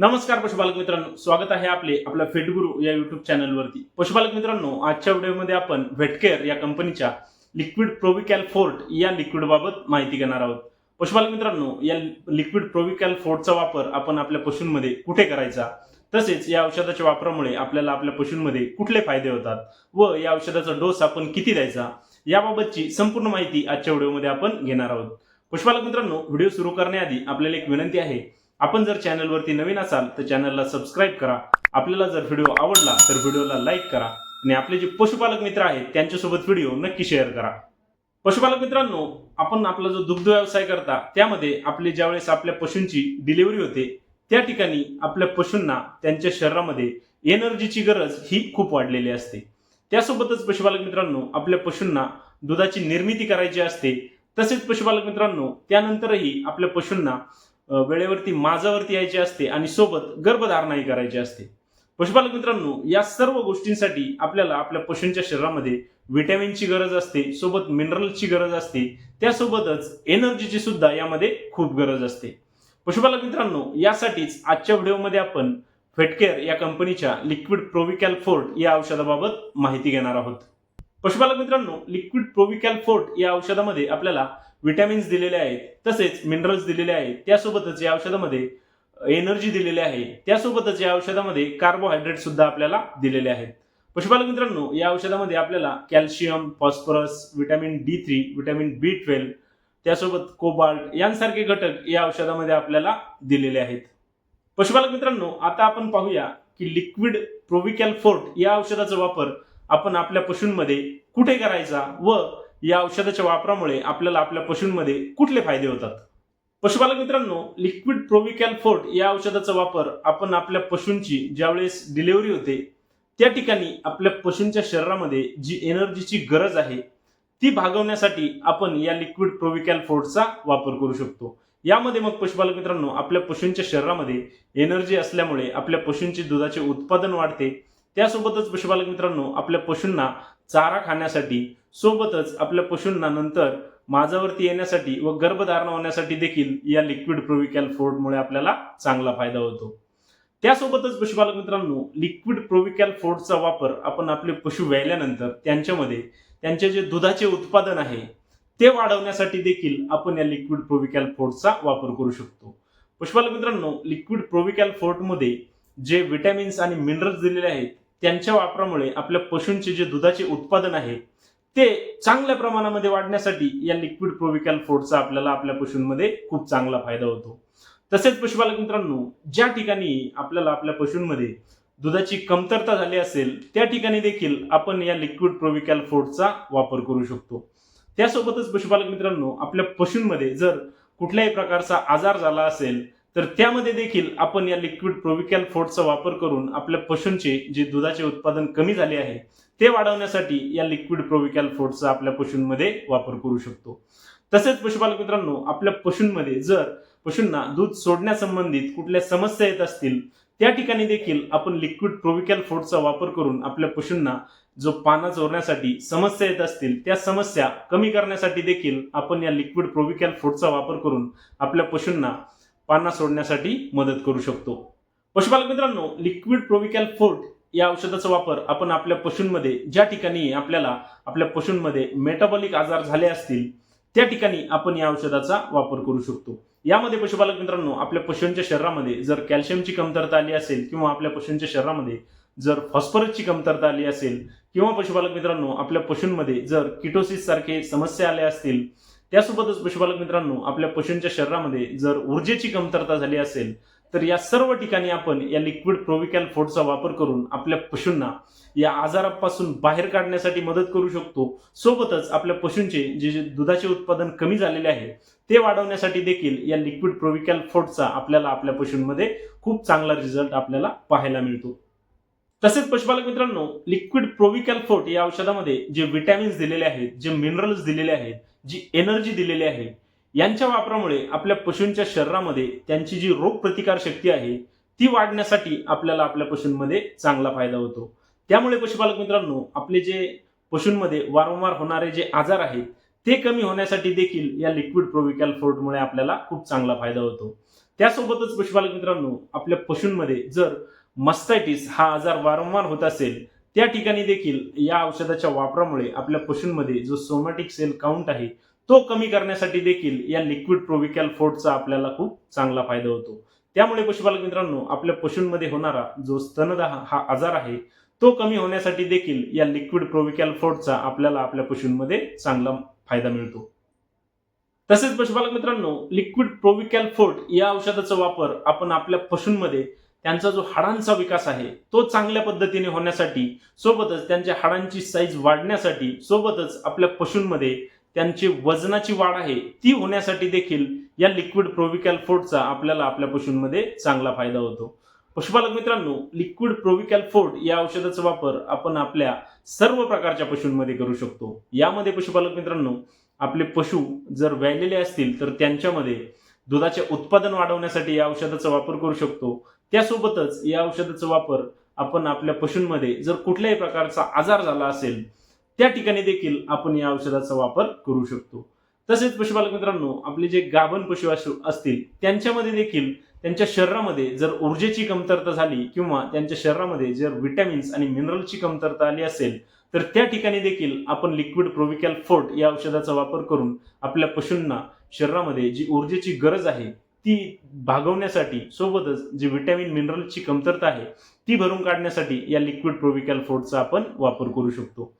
नमस्कार पशुपालक मित्रांनो स्वागत आहे आपले आपल्या फेटगुरु या युट्यूब चॅनलवरती पशुपालक मित्रांनो आजच्या व्हिडिओमध्ये आपण व्हेटकेअर या कंपनीच्या लिक्विड प्रोविकॅल फोर्ट या लिक्विड बाबत माहिती घेणार आहोत. पशुपालक मित्रांनो या लिक्विड प्रोविकॅल फोर्टचा वापर आपण आपल्या पशूंमध्ये कुठे करायचा? तसेच या औषधाच्या वापरामुळे आपल्याला आपल्या पशूंमध्ये कुठले फायदे होतात व या औषधाचा डोस आपण किती द्यायचा? याबाबतची संपूर्ण माहिती आजच्या व्हिडिओमध्ये आपण घेणार आहोत. पशुपालक मित्रांनो व्हिडिओ सुरू करण्याआधी आपल्याला एक विनंती आहे आपण जर चॅनलवरती नवीन असाल तर चॅनलला सबस्क्राईब करा. आपल्याला जर व्हिडिओ आवडला तर व्हिडिओला लाईक करा. आणि आपले जे पशुपालक मित्र आहेत त्यांच्यासोबत व्हिडिओ नक्की शेअर करा. पशुपालक मित्रांनो आपण आपला जो दुग्ध व्यवसाय करता त्यामध्ये आपले ज्यावेळेस आपल्या पशूंची डिलिव्हरी होते त्या ठिकाणी आपल्या पशूंना त्यांच्या शरीरामध्ये एनर्जीची गरज ही खूप वाढलेली असते. त्यासोबतच पशुपालक मित्रांनो आपल्या पशूंना दुधाची निर्मिती करायची असते. तसेच पशुपालक मित्रांनो त्यानंतरही आपल्या पशूंना वेळेवरती माझावरती यायची असते आणि सोबत गर्भधारणाही करायची असते. पशुपालक मित्रांनो या सर्व गोष्टींसाठी आपल्याला आपल्या पशूंच्या शरीरामध्ये व्हिटॅमिनची गरज असते सोबत मिनरलची गरज असते त्यासोबतच एनर्जीची सुद्धा यामध्ये खूप गरज असते. पशुपालक मित्रांनो यासाठीच आजच्या व्हिडिओमध्ये आपण फेटकेअर या कंपनीच्या लिक्विड प्रोविकॅल फोर्ट या औषधाबाबत माहिती घेणार आहोत. पशुपालक मित्रांनो लिक्विड प्रोविकॅल फोर्ट या औषधामध्ये आपल्याला विटॅमिन्स दिलेले आहेत तसेच मिनरल्स दिलेले आहेत त्यासोबतच या औषधामध्ये एनर्जी दिलेली आहे त्यासोबतच या औषधामध्ये कार्बोहायड्रेट सुद्धा आपल्याला दिलेले आहेत. पशुपालक मित्रांनो या औषधामध्ये आपल्याला calcium phosphorus vitamin D three vitamin B twelve त्यासोबत कोबाल्ट यांसारखे घटक या औषधामध्ये आपल्याला दिलेले आहेत. पशुपालक मित्रांनो आता आपण पाहूया की लिक्विड प्रोविकॅल फोर्ट या औषधाचा वापर आपण आपल्या पशूंमध्ये कुठे करायचा व या औषधाच्या वापरामुळे आपल्याला आपल्या पशूंमध्ये कुठले फायदे होतात? पशुपालक मित्रांनो लिक्विड प्रोविकॅल फोर्ट या औषधाचा वापर आपण आपल्या पशूंची ज्यावेळेस डिलिव्हरी होते त्या ठिकाणी आपल्या पशूंच्या शरीरामध्ये जी एनर्जीची गरज आहे ती भागवण्यासाठी आपण या लिक्विड प्रोविकॅल फोर्टचा वापर करू शकतो. यामध्ये मग पशुपालक मित्रांनो आपल्या पशूंच्या शरीरामध्ये एनर्जी असल्यामुळे आपल्या पशूंचे दुधाचे उत्पादन वाढते. त्यासोबतच पशुपालक मित्रांनो आपल्या पशूंना चारा खाण्यासाठी सोबतच आपल्या पशूंना नंतर माझावरती येण्यासाठी व गर्भधारणा होण्यासाठी देखील या लिक्विड प्रोविकॅल फोर्टमुळे आपल्याला चांगला फायदा होतो. त्यासोबतच पशुपालक मित्रांनो लिक्विड प्रोविकॅल फोर्टचा वापर आपण आपले पशु व्यायल्यानंतर त्यांच्यामध्ये त्यांचे जे दुधाचे उत्पादन आहे ते वाढवण्यासाठी देखील आपण या लिक्विड प्रोविकॅल फोर्टचा वापर करू शकतो. पशुपालक मित्रांनो लिक्विड प्रोविकॅल फोर्टमध्ये जे विटॅमिन्स आणि मिनरल्स दिलेले आहेत त्यांच्या वापरामुळे आपल्या पशूंचे जे दुधाचे उत्पादन आहे ते चांगल्या प्रमाणामध्ये वाढण्यासाठी या लिक्विड प्रोविकॅल फोडचा आपल्याला आपल्या पशूंमध्ये खूप चांगला फायदा होतो. तसेच पशुपालक मित्रांनो ज्या ठिकाणी आपल्याला आपल्या पशूंमध्ये दुधाची कमतरता झाली असेल त्या ठिकाणी देखील आपण या लिक्विड प्रोविकॅल फोडचा वापर करू शकतो. त्यासोबतच पशुपालक मित्रांनो आपल्या पशूंमध्ये जर कुठल्याही प्रकारचा आजार झाला असेल तर त्यामध्ये देखील आपण या लिक्विड प्रोविकॅल फोर्टचा वापर करून आपल्या पशूंचे जे दुधाचे उत्पादन कमी झाले आहे ते वाढवण्यासाठी या लिक्विड प्रोविकॅल फोर्टचा आपल्या पशूंमध्ये वापर करू शकतो. तसेच पशुपालक मित्रांनो आपल्या पशूंमध्ये जर पशूंना दूध सोडण्यासंबंधित कुठल्या समस्या येत असतील त्या ठिकाणी देखील आपण लिक्विड प्रोविकॅल फोर्टचा वापर करून आपल्या पशूंना जो पाना चोरण्यासाठी समस्या येत असतील त्या समस्या कमी करण्यासाठी देखील आपण या लिक्विड प्रोविकॅल फोर्टचा वापर करून आपल्या पशूंना पाना सोडण्यासाठी मदत करू शकतो. पशुपालक मित्रांनो लिक्विड प्रोविकॅल फोर्ट या औषधाचा वापर आपण आपल्या पशूंमध्ये ज्या ठिकाणी आपल्याला आपल्या पशूंमध्ये मेटाबॉलिक आजार झाले असतील त्या ठिकाणी आपण या औषधाचा वापर करू शकतो. यामध्ये पशुपालक मित्रांनो आपल्या पशूंच्या शरीरामध्ये जर कॅल्शियमची कमतरता आली असेल किंवा आपल्या पशूंच्या शरीरामध्ये जर फॉस्फरसची कमतरता आली असेल किंवा पशुपालक मित्रांनो आपल्या पशूंमध्ये जर किटोसिस सारखे समस्या आल्या असतील त्यासोबतच पशुपालक मित्रांनो आपल्या पशूंच्या शरीरामध्ये जर ऊर्जेची कमतरता झाली असेल तर या सर्व ठिकाणी आपण या लिक्विड प्रोविकॅल फोडचा वापर करून आपल्या पशूंना या आजारापासून बाहेर काढण्यासाठी मदत करू शकतो. सोबतच आपल्या पशूंचे जे जे दुधाचे उत्पादन कमी झालेले आहे ते वाढवण्यासाठी देखील या लिक्विड प्रोविकॅल फोडचा आपल्याला आपल्या पशूंमध्ये खूप चांगला रिझल्ट आपल्याला पाहायला मिळतो. तसेच पशुपालक मित्रांनो लिक्विड प्रोविकॅल फोर्ट या औषधामध्ये जे विटॅमिन्स दिलेले आहेत जे मिनरल्स दिलेले आहेत जी एनर्जी दिलेली आहे यांच्या वापरामुळे आपल्या पशूंच्या शरीरामध्ये त्यांची जी रोगप्रतिकार शक्ती आहे ती वाढण्यासाठी आपल्याला आपल्या पशूंमध्ये चांगला फायदा होतो. त्यामुळे पशुपालक मित्रांनो आपले जे पशूंमध्ये वारंवार होणारे जे आजार आहेत ते कमी होण्यासाठी देखील या लिक्विड प्रोविकॅल फोर्टमुळे आपल्याला खूप चांगला फायदा होतो. त्यासोबतच पशुपालक मित्रांनो आपल्या पशूंमध्ये जर मस्तायटिस हा आजार वारंवार होत असेल त्या ठिकाणी देखील या औषधाच्या वापरामुळे आपल्या पशूंमध्ये जो सोमॅटिक सेल काउंट आहे तो कमी करण्यासाठी देखील या लिक्विड प्रोविकॅल फोर्टचा आपल्याला खूप चांगला फायदा होतो. त्यामुळे पशुपालक मित्रांनो आपल्या पशूंमध्ये होणारा जो स्तनदाह हा आजार आहे तो कमी होण्यासाठी देखील या लिक्विड प्रोविकॅल फोर्टचा आपल्याला आपल्या पशूंमध्ये चांगला फायदा मिळतो. तसेच पशुपालक मित्रांनो लिक्विड प्रोविकॅल फोर्ट या औषधाचा वापर आपण आपल्या पशूंमध्ये त्यांचा जो हाडांचा विकास आहे तो चांगल्या पद्धतीने होण्यासाठी सोबतच त्यांच्या हाडांची साईज वाढण्यासाठी सोबतच आपल्या पशूंमध्ये त्यांची वजनाची वाढ आहे ती होण्यासाठी देखील या लिक्विड प्रोविकॅल फोर्टचा आपल्याला आपल्या पशूंमध्ये चांगला फायदा होतो. पशुपालक मित्रांनो लिक्विड प्रोविकॅल फोर्ट या औषधाचा वापर आपण आपल्या सर्व प्रकारच्या पशूंमध्ये करू शकतो. यामध्ये पशुपालक मित्रांनो आपले पशु जर व्यायलेले असतील तर त्यांच्यामध्ये दुधाचे उत्पादन वाढवण्यासाठी या औषधाचा वापर करू शकतो. त्यासोबतच या औषधाचा वापर आपण आपल्या पशूंमध्ये जर कुठल्याही प्रकारचा आजार झाला असेल त्या ठिकाणी देखील आपण या औषधाचा वापर करू शकतो. तसेच पशुपालक मित्रांनो आपले जे गाभण पशु असतील त्यांच्यामध्ये देखील त्यांच्या शरीरामध्ये जर ऊर्जेची कमतरता झाली किंवा त्यांच्या शरीरामध्ये जर विटॅमिन्स आणि मिनरलची कमतरता आली असेल तर त्या ठिकाणी देखील आपण लिक्विड प्रोविकॅल फोर्ट या औषधाचा वापर करून आपल्या पशूंना शरीरामध्ये जी ऊर्जेची गरज आहे ती भागवण्यासाठी सोबतच जी व्हिटॅमिन मिनरलची कमतरता आहे ती भरून काढण्यासाठी या लिक्विड प्रोविकॅल फोर्टचा आपण वापर करू शकतो.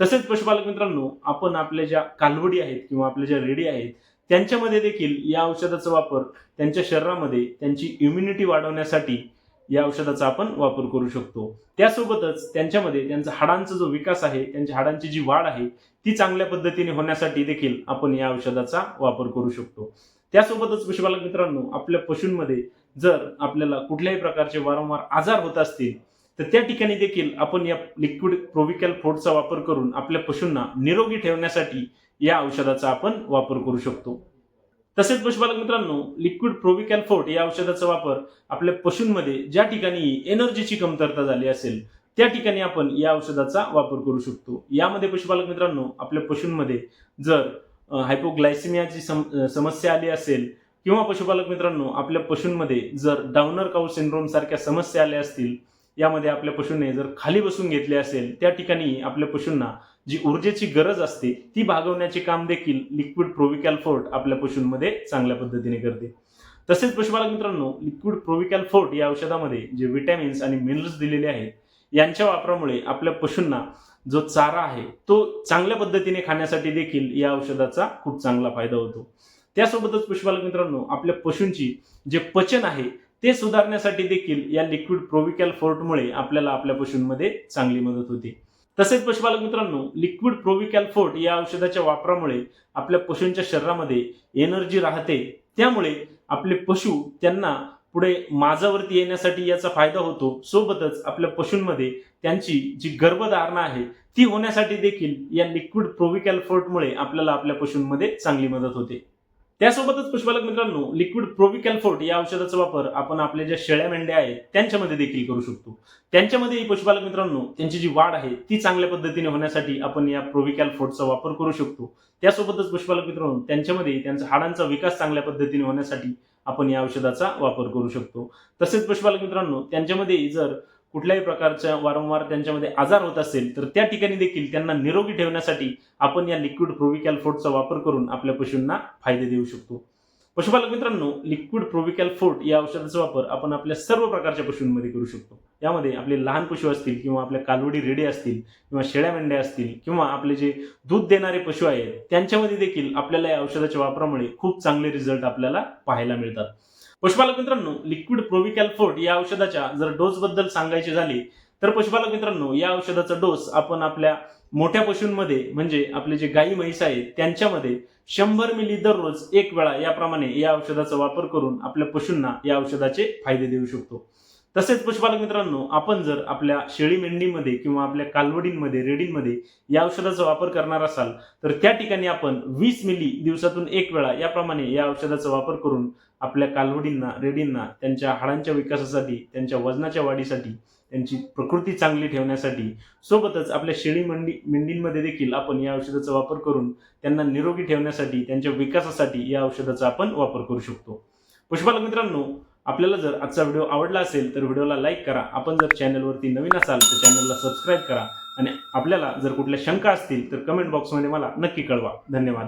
तसेच पशुपालक मित्रांनो आपण आपल्या ज्या कालवडी आहेत किंवा आपल्या ज्या रेडी आहेत त्यांच्यामध्ये देखील या औषधाचा वापर त्यांच्या शरीरामध्ये त्यांची इम्युनिटी वाढवण्यासाठी या औषधाचा आपण वापर करू शकतो. त्यासोबतच त्यांच्यामध्ये त्यांचा हाडांचा जो विकास आहे त्यांच्या हाडांची जी वाढ आहे ती चांगल्या पद्धतीने होण्यासाठी देखील आपण या औषधाचा वापर करू शकतो. त्यासोबतच पशुपालक मित्रांनो आपल्या पशूंमध्ये जर आपल्याला कुठल्याही प्रकारचे वारंवार आजार होत असतील तर त्या ठिकाणी देखील आपण या लिक्विड प्रोविकॅल फोर्टचा वापर करून आपल्या पशूंना निरोगी ठेवण्यासाठी या औषधाचा आपण वापर करू शकतो. तसेच पशुपालक मित्रांनो लिक्विड प्रोविकॅल फोर्ट या औषधाचा वापर आपल्या पशूंमध्ये ज्या ठिकाणी एनर्जीची कमतरता झाली असेल त्या ठिकाणी आपण या औषधाचा वापर करू शकतो. यामध्ये पशुपालक मित्रांनो आपल्या पशूंमध्ये जर हायपोग्लायसिमियाची सम समस्या आली असेल किंवा पशुपालक मित्रांनो आपल्या पशूंमध्ये जर डाऊनर काऊ सिंड्रोम सारख्या समस्या आल्या असतील यामध्ये आपल्या पशूने जर खाली बसून घेतले असेल त्या ठिकाणी आपल्या पशूंना जी ऊर्जेची गरज असते ती भागवण्याचे काम देखील लिक्विड प्रोविकॅल फोर्ट आपल्या पशूंमध्ये चांगल्या पद्धतीने करते. तसेच पशुपालक मित्रांनो लिक्विड प्रोविकॅल फोर्ट या औषधामध्ये जे विटॅमिन्स आणि मिनरल्स दिलेले आहेत यांच्या वापरामुळे आपल्या पशूंना जो चारा आहे तो चांगल्या पद्धतीने खाण्यासाठी देखील या औषधाचा खूप चांगला फायदा होतो. त्यासोबतच पशुपालक मित्रांनो आपल्या पशूंची जे पचन आहे ते सुधारण्यासाठी देखील या लिक्विड प्रोविकॅल फोर्टमुळे आपल्याला आपल्या पशूंमध्ये चांगली मदत होते. तसेच पशुपालक मित्रांनो लिक्विड प्रोविकॅल फोर्ट या औषधाच्या वापरामुळे आपल्या पशूंच्या शरीरामध्ये एनर्जी राहते. त्यामुळे आपले पशु त्यांना पुढे माझावरती येण्यासाठी याचा फायदा होतो सोबतच आपल्या पशूंमध्ये त्यांची जी गर्भधारणा आहे ती होण्यासाठी देखील या लिक्विड प्रोविकॅल फोर्टमुळे आपल्याला आपल्या पशूंमध्ये चांगली मदत होते. त्यासोबतच पशुपालक मित्रांनो लिक्विड प्रोविकॅल फोर्ट या औषधाचा वापर आपण आपल्या ज्या शेळ्या मेंढ्या आहेत त्यांच्यामध्ये देखील करू शकतो. त्यांच्यामध्येही पशुपालक मित्रांनो त्यांची जी वाढ आहे ती चांगल्या पद्धतीने होण्यासाठी आपण या प्रोविकॅल फोर्टचा वापर करू शकतो. त्यासोबतच पशुपालक मित्रांनो त्यांच्यामध्ये त्यांचा हाडांचा विकास चांगल्या पद्धतीने होण्यासाठी आपण या औषधाचा वापर करू शकतो. तसेच पशुपालक मित्रांनो त्यांच्यामध्ये जर कुठल्याही प्रकारच्या वारंवार त्यांच्यामध्ये आजार होत असेल तर त्या ठिकाणी देखील त्यांना निरोगी ठेवण्यासाठी आपण या लिक्विड प्रोविकॅल फोर्टचा वापर करून आपल्या पशूंना फायदे देऊ शकतो. पशुपालक मित्रांनो लिक्विड प्रोविकॅल फोर्ट या औषधाचा वापर आपण आपल्या सर्व प्रकारच्या पशूंमध्ये करू शकतो. यामध्ये आपले लहान पशु असतील किंवा आपल्या कालवडी रेडे असतील किंवा शेळ्या मेंढ्या असतील किंवा आपले जे दूध देणारे पशु आहेत त्यांच्यामध्ये देखील आपल्याला या औषधाच्या वापरामुळे खूप चांगले रिझल्ट आपल्याला पाहायला मिळतात. पशुपालक मित्रांनो लिक्विड प्रोविकॅल फोर्ट या औषधाच्या जर डोसबद्दल सांगायचे झाले तर पशुपालक मित्रांनो या औषधाचा डोस आपण आपल्या मोठ्या पशूंमध्ये म्हणजे आपले जे गाई म्हैस आहेत त्यांच्यामध्ये शंभर मिली दररोज एक वेळा याप्रमाणे या औषधाचा वापर करून आपल्या पशूंना या औषधाचे फायदे देऊ शकतो. तसेच पशुपालक मित्रांनो आपण जर आपल्या शेळी मेंढीमध्ये किंवा आपल्या कालवडींमध्ये रेडींमध्ये या औषधाचा वापर करणार असाल तर त्या ठिकाणी आपण वीस मिली दिवसातून एक वेळा याप्रमाणे या औषधाचा वापर करून आपल्या कालवडींना रेडींना त्यांच्या हाडांच्या विकासासाठी त्यांच्या वजनाच्या वाढीसाठी त्यांची प्रकृती चांगली ठेवण्यासाठी सोबतच आपल्या शेळी मंडी मेंढींमध्ये देखील आपण या औषधाचा वापर करून त्यांना निरोगी ठेवण्यासाठी त्यांच्या विकासासाठी या औषधाचा आपण वापर करू शकतो. पशुपालक मित्रांनो आपल्याला जर आजचा व्हिडिओ आवडला असेल तर व्हिडिओला लाईक करा. आपण जर चॅनलवरती नवीन असाल तर चॅनलला सबस्क्राईब करा. आणि आपल्याला जर कुठल्या शंका असतील तर कमेंट बॉक्समध्ये मला नक्की कळवा. धन्यवाद.